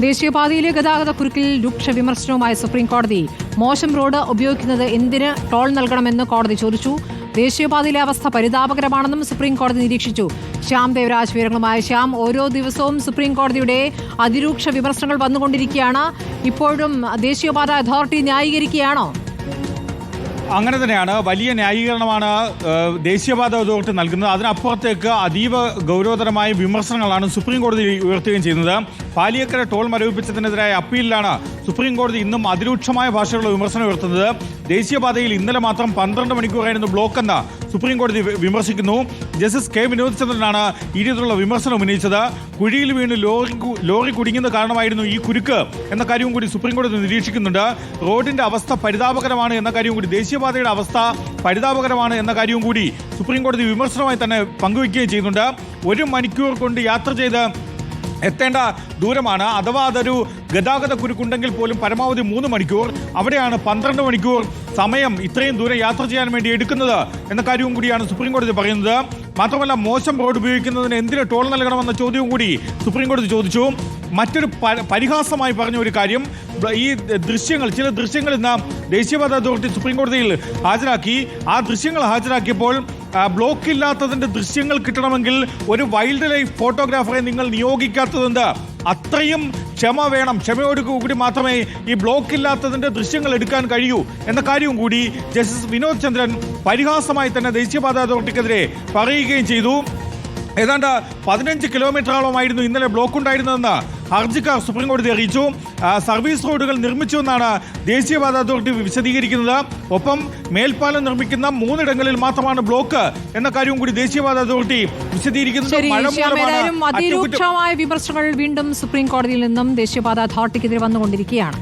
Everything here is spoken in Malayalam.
ദേശീയപാതയിലെ ഗതാഗത കുരുക്കിൽ രൂക്ഷ വിമർശനവുമായി സുപ്രീംകോടതി മോശം റോഡ് ഉപയോഗിക്കുന്നത് എന്തിന് ടോൾ നൽകണമെന്ന് കോടതി ചോദിച്ചു. ദേശീയപാതയിലെ അവസ്ഥ പരിതാപകരമാണെന്നും സുപ്രീം കോടതി നിരീക്ഷിച്ചു. ശ്യാം ദേവരാജ് വിവരങ്ങളുമായ ശ്യാം ഓരോ ദിവസവും സുപ്രീം കോടതിയുടെ അതിരൂക്ഷ വിമർശനങ്ങൾ വന്നുകൊണ്ടിരിക്കുകയാണ്. ഇപ്പോഴും ദേശീയപാത അതോറിറ്റി ന്യായീകരിക്കുകയാണോ? അങ്ങനെ തന്നെയാണ്. വലിയ ന്യായീകരണമാണ് ദേശീയപാത അതോറിറ്റി നൽകുന്നത്. അതിനപ്പുറത്തേക്ക് അതീവ ഗൗരവതരമായ വിമർശനങ്ങളാണ് സുപ്രീം കോടതി ഉയർത്തുകയും ചെയ്യുന്നത്. പാലിയക്കര ടോൾ മരവിപ്പിച്ചതിനെതിരായ അപ്പീലിലാണ് സുപ്രീം കോടതി ഇന്നും അതിരൂക്ഷമായ ഭാഷകളുടെ വിമർശനം ഉയർത്തുന്നത്. ദേശീയപാതയിൽ ഇന്നലെ മാത്രം പന്ത്രണ്ട് മണിക്കൂറായിരുന്നു ബ്ലോക്ക് എന്ന സുപ്രീം കോടതി വിമർശിക്കുന്നു. Justice K. വിനോദ് ചന്ദ്രനാണ് ഈ രീതിയിലുള്ള വിമർശനം ഉന്നയിച്ചത്. കുഴിയിൽ വീണ് ലോറി ലോറി കുടുങ്ങിയത് കാരണമായിരുന്നു ഈ കുരുക്ക് എന്ന കാര്യവും കൂടി സുപ്രീം കോടതി നിരീക്ഷിക്കുന്നുണ്ട്. റോഡിന്റെ അവസ്ഥ പരിതാപകരമാണ് എന്ന കാര്യവും കൂടി ദേശീയപാതയുടെ അവസ്ഥ പരിതാപകരമാണ് എന്ന കാര്യവും കൂടി സുപ്രീംകോടതി വിമർശനമായി തന്നെ പങ്കുവയ്ക്കുകയും ചെയ്യുന്നുണ്ട്. ഒരു മണിക്കൂർ കൊണ്ട് യാത്ര ചെയ്ത് എത്തേണ്ട ദൂരമാണ്. അഥവാ അതൊരു ഗതാഗത കുരുക്കുണ്ടെങ്കിൽ പോലും പരമാവധി മൂന്ന് മണിക്കൂർ അവിടെയാണ് പന്ത്രണ്ട് മണിക്കൂർ സമയം ഇത്രയും ദൂരം യാത്ര ചെയ്യാൻ വേണ്ടി എടുക്കുന്നത് എന്ന കാര്യവും കൂടിയാണ് സുപ്രീംകോടതി പറയുന്നത്. മാത്രമല്ല മോശം റോഡ് ഉപയോഗിക്കുന്നതിന് എന്തിന് ടോൾ നൽകണമെന്ന ചോദ്യവും കൂടി സുപ്രീം കോടതി ചോദിച്ചു. മറ്റൊരു പരിഹാസമായി പറഞ്ഞ ഒരു കാര്യം ഈ ദൃശ്യങ്ങൾ ചില ദൃശ്യങ്ങൾ ഇന്ന് ദേശീയപാത അതോറിറ്റി സുപ്രീം കോടതിയിൽ ഹാജരാക്കി. ആ ദൃശ്യങ്ങൾ ഹാജരാക്കിയപ്പോൾ ബ്ലോക്ക് ഇല്ലാത്തതിന്റെ ദൃശ്യങ്ങൾ കിട്ടണമെങ്കിൽ ഒരു വൈൽഡ് ലൈഫ് ഫോട്ടോഗ്രാഫറെ നിങ്ങൾ നിയോഗിക്കാത്തതുണ്ട് അത്രയും ക്ഷമ വേണം. ക്ഷമയോട് കൂടി മാത്രമേ ഈ ബ്ലോക്ക് ഇല്ലാത്തതിന്റെ ദൃശ്യങ്ങൾ എടുക്കാൻ കഴിയൂ എന്ന കാര്യവും കൂടി ജസ്റ്റിസ് വിനോദ് ചന്ദ്രൻ പരിഹാസമായി തന്നെ ദേശീയപാത അതോറിറ്റിക്കെതിരെ പറയുകയും ചെയ്തു. ഏതാണ്ട് പതിനഞ്ച് കിലോമീറ്ററോളമായിരുന്നു ഇന്നലെ ബ്ലോക്ക് ഉണ്ടായിരുന്നതെന്ന് ഹർജിക്കാർ സുപ്രീം കോടതി അറിയിച്ചു. സർവീസ് റോഡുകൾ നിർമ്മിച്ചുവെന്നാണ് ദേശീയപാത അതോറിറ്റി വിശദീകരിക്കുന്നത്. ഒപ്പം മേൽപ്പാലം നിർമ്മിക്കുന്ന മൂന്നിടങ്ങളിൽ മാത്രമാണ് ബ്ലോക്ക് എന്ന കാര്യവും കൂടി ദേശീയപാത അതോറിറ്റി വിശദീകരിക്കുന്നത് അതിരൂക്ഷമായ വിമർശനങ്ങൾ വീണ്ടും സുപ്രീം കോടതിയിൽ നിന്നും ദേശീയപാത അതോറിറ്റിക്കെതിരെ വന്നുകൊണ്ടിരിക്കുകയാണ്.